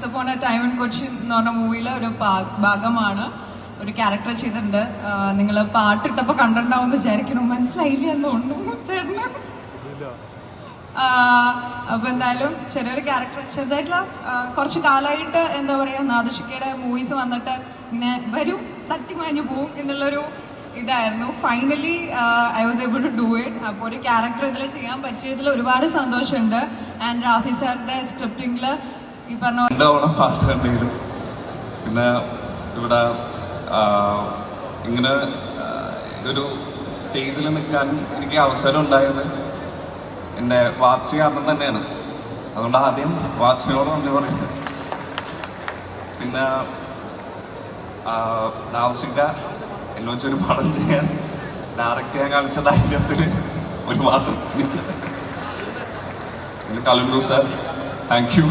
Once upon a time in Kochi എന്ന് പറഞ്ഞ മൂവിയിലെ ഒരു ഭാഗമാണ് ഒരു ക്യാരക്ടർ ചെയ്തിട്ടുണ്ട്. നിങ്ങൾ പാട്ടിട്ടപ്പോ കണ്ടിട്ടുണ്ടാവും എന്ന് വിചാരിക്കണം മനസ്സിലായില്ല എന്നുണ്ട് ചേട്ടന്? അപ്പൊ എന്തായാലും ചെറിയൊരു ക്യാരക്ടർ ചെറുതായിട്ടുള്ള കുറച്ച് കാലമായിട്ട് എന്താ പറയാ നാദശിക്കയുടെ മൂവീസ് വന്നിട്ട് ഇങ്ങനെ വരും തട്ടി തട്ടിമാഞ്ഞു പോവും എന്നുള്ളൊരു ഇതായിരുന്നു. Finally I was able to do it അപ്പോൾ ഒരു ക്യാരക്ടർ ഇതിൽ ചെയ്യാൻ പറ്റിയതിൽ ഒരുപാട് സന്തോഷമുണ്ട്. ആൻഡ് റാഫി സാറിന്റെ സ്ക്രിപ്റ്റിംഗിൽ ഈ പറഞ്ഞ രണ്ടവണ പാട്ട് കണ്ടെങ്കിലും പിന്നെ ഇവിടെ ഇങ്ങനെ ഒരു സ്റ്റേജിൽ നിൽക്കാൻ എനിക്ക് അവസരം ഉണ്ടായത് എന്റെ വാച്ച് കാരണം തന്നെയാണ്. അതുകൊണ്ട് ആദ്യം വാച്ചിനോട് നന്ദി പറയുന്നത് പിന്നെ ആവശ്യക്ക എന്നെ വെച്ചൊരു പടം ചെയ്യാൻ ഡയറക്റ്റ് ചെയ്യാൻ കാണിച്ച ധൈര്യത്തിൽ മാത്രം. പിന്നെ കലുണ്ടു സാർ താങ്ക് യു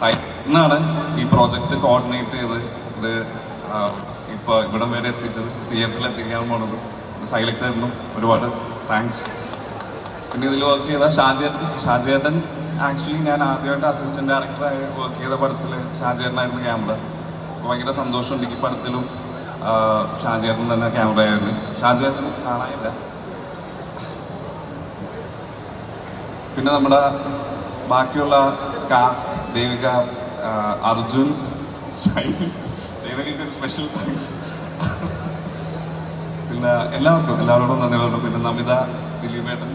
സൈറ്റിന്നാണ് ഈ പ്രോജക്റ്റ് കോർഡിനേറ്റ് ചെയ്ത് ഇത് ഇപ്പൊ ഇവിടെ വരെ എത്തിച്ചത്. തിയേറ്ററിൽ എത്തിക്കാൻ പോണത്. സൈലക്സ് ആയിരുന്നു ഒരുപാട് താങ്ക്സ് പിന്നെ ഇതിൽ വർക്ക് ചെയ്ത ഷാജേട്ടൻ ഷാജേട്ടൻ ആക്ച്വലി ഞാൻ ആദ്യമായിട്ട് അസിസ്റ്റന്റ് ഡയറക്ടറായി വർക്ക് ചെയ്ത പടത്തിൽ ഷാജേട്ടനായിരുന്നു ക്യാമറ ഭയങ്കര സന്തോഷമുണ്ട് ഈ പടത്തിലും ഷാജേട്ടൻ തന്നെ ക്യാമറ ആയിരുന്നു. ഷാജേട്ടൻ കാണാനില്ല. പിന്നെ നമ്മുടെ ബാക്കിയുള്ള കാസ്റ്റ് ദേവിക അർജുൻ ഷൈൻ ദേവികയ്ക്ക് ഒരു സ്പെഷ്യൽ താങ്ക്സ് പിന്നെ എല്ലാവർക്കും എല്ലാവരോടും നന്ദി പറഞ്ഞു. പിന്നെ നമിത ദിലീപേട്ടൻ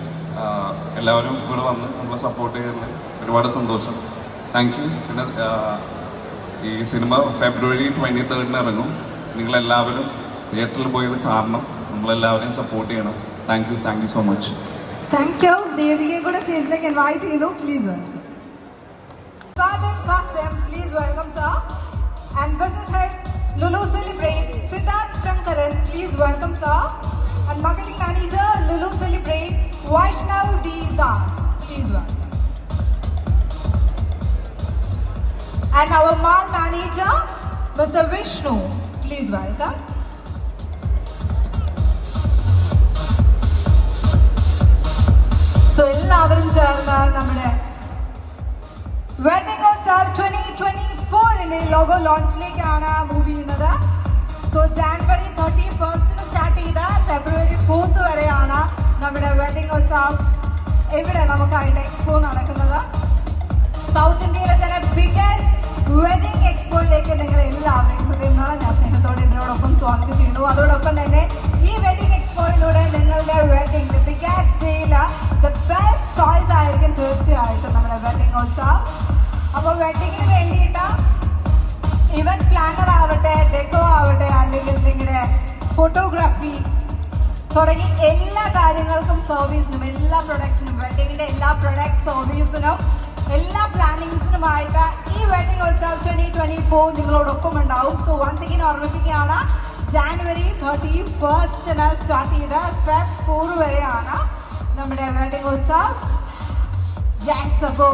എല്ലാവരും ഇവിടെ വന്ന് നമ്മളെ സപ്പോർട്ട് ചെയ്തതിൽ ഒരുപാട് സന്തോഷം. താങ്ക് യു പിന്നെ ഈ സിനിമ ഫെബ്രുവരി ട്വന്റി തേർഡിന് ഇറങ്ങും. നിങ്ങളെല്ലാവരും തിയേറ്ററിൽ പോയത് കാരണം നമ്മളെല്ലാവരെയും സപ്പോർട്ട് ചെയ്യണം. Thank you thank you so much Thank thank you ದೇವಿಗೆ ಕೂಡ ಸ್ಟೇಜ್ ಲೆಕ್ ಇನ್ವೈಟ್ ಇದು please Sadik Qasim, please welcome sir. And business head Lulu Celebrate, Siddharth Shankaran, please welcome sir. And marketing manager Lulu Celebrate, Vaishnav D. Das, please welcome. And our mall manager Mr. Vishnu, please welcome. Wedding Utsav twenty twenty ഫോറിന്റെ logo ലോഞ്ചിലേക്കാണ് move ചെയ്യുന്നത് so January thirty ഫസ്റ്റിന് start ചെയ്ത February fourth വരെയാണ് നമ്മുടെ wedding Utsav ഇവിടെ നമുക്കായിട്ട് expo നടക്കുന്നത്. South ഇന്ത്യയിലെ തന്നെ ബിഗസ്റ്റ് വെഡിങ് എക്സ്പോയിലേക്ക് നിങ്ങൾ എല്ലാവരും ഹൃദയം നിറഞ്ഞ സ്നേഹത്തോടെ ഇതിനോടൊപ്പം സ്വാഗതം ചെയ്യുന്നു. അതോടൊപ്പം തന്നെ ഈ വെഡിങ് എക്സ്പോയിലൂടെ നിങ്ങളുടെ വെഡിങ് ബിഗസ്റ്റ് ഡേയിൽ ദ ബെസ്റ്റ് ചോയ്സ് ആയിരിക്കും തീർച്ചയായിട്ടും നമ്മുടെ വെഡിങ് ഉത്സവ് അപ്പോൾ വെഡിങ്ങിന് വേണ്ടിയിട്ട് ഇവന്റ് പ്ലാനർ ആവട്ടെ ഡെക്കോ ആവട്ടെ അല്ലെങ്കിൽ നിങ്ങളുടെ ഫോട്ടോഗ്രാഫി തുടങ്ങി എല്ലാ കാര്യങ്ങൾക്കും സർവീസിനും എല്ലാ പ്രൊഡക്ട്സിനും വെഡിങ്ങിന്റെ എല്ലാ പ്രൊഡക്ട് സർവീസിനും എല്ലാ പ്ലാനിങ്സിനുമായിട്ട് ഈ wedding Utsav twenty twenty four നിങ്ങളോടൊപ്പം ഉണ്ടാവും. സോ വൺസ് അഗൈൻ ഓർമ്മിപ്പിക്കുകയാണ് ജാനുവരി തേർട്ടി ഫസ്റ്റിന് സ്റ്റാർട്ട് ചെയ്ത ഫെബ് ഫോർ വരെയാണ് നമ്മുടെ wedding Utsav Yes, Abu.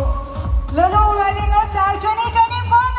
Little wedding outside 2024.